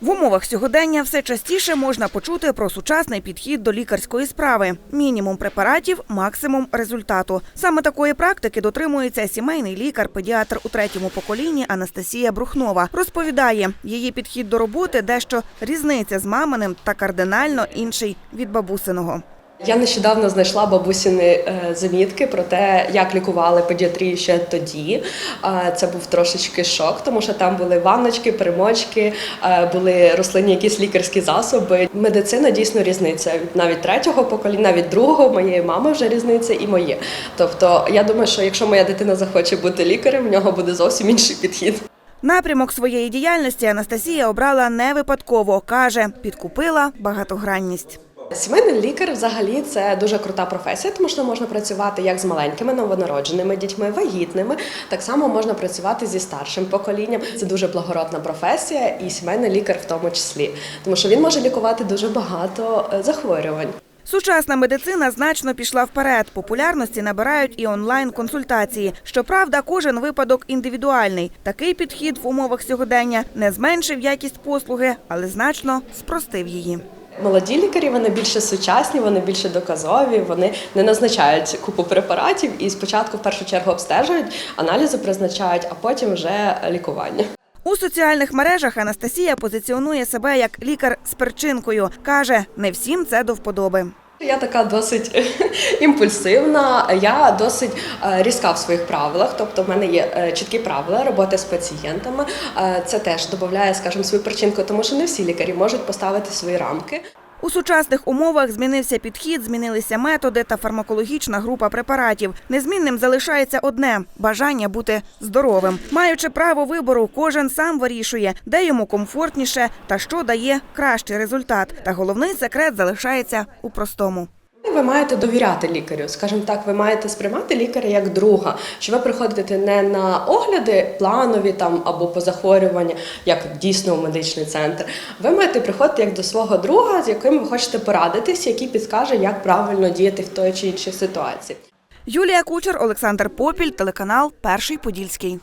В умовах сьогодення все частіше можна почути про сучасний підхід до лікарської справи: мінімум препаратів, максимум результату. Саме такої практики дотримується сімейний лікар-педіатр у третьому поколінні Анастасія Брухнова. Розповідає, її підхід до роботи дещо різниця з маминим та кардинально інший від бабусиного. Я нещодавно знайшла бабусіни е, замітки про те, як лікували педіатрію ще тоді. Е, Це був трошечки шок, тому що там були ванночки, примочки, е, були рослинні якісь лікарські засоби. Медицина дійсно різниця від навіть третього покоління, навіть другого, моєї мами вже різниця і моє. Тобто, я думаю, що якщо моя дитина захоче бути лікарем, в нього буде зовсім інший підхід. Напрямок своєї діяльності Анастасія обрала не випадково. каже, підкупила багатогранність. Сімейний лікар взагалі це дуже крута професія, тому що можна працювати як з маленькими новонародженими дітьми, вагітними. Так само можна працювати зі старшим поколінням. Це дуже благородна професія, і сімейний лікар в тому числі, тому що він може лікувати дуже багато е, захворювань. Сучасна медицина значно пішла вперед. Популярності набирають і онлайн-консультації. Щоправда, кожен випадок індивідуальний. Такий підхід в умовах сьогодення не зменшив якість послуги, але значно спростив її. Молоді лікарі вони більше сучасні, вони більше доказові, вони не назначають купу препаратів і спочатку в першу чергу обстежують, аналізи призначають, а потім вже лікування. У соціальних мережах Анастасія позиціонує себе як лікар з перчинкою. каже, не всім це до вподоби. Я така досить імпульсивна, я досить е, різка в своїх правилах. Тобто, в мене є е, чіткі правила роботи з пацієнтами. Е, Це теж додає, скажімо, свою причинку, тому що не всі лікарі можуть поставити свої рамки. У сучасних умовах змінився підхід, змінилися методи та фармакологічна група препаратів. Незмінним залишається одне бажання бути здоровим. Маючи право вибору, кожен сам вирішує, де йому комфортніше та що дає кращий результат. Та головний секрет залишається у простому. Ви маєте довіряти лікарю, скажімо так, ви маєте сприймати лікаря як друга, що ви приходите не на огляди планові там або по захворюванню, як дійсно у медичний центр. Ви маєте приходити як до свого друга, з яким ви хочете порадитись, який підскаже, як правильно діяти в той чи іншій ситуації. Юлія Кучер, Олександр Попіль, телеканал Перший Подільський.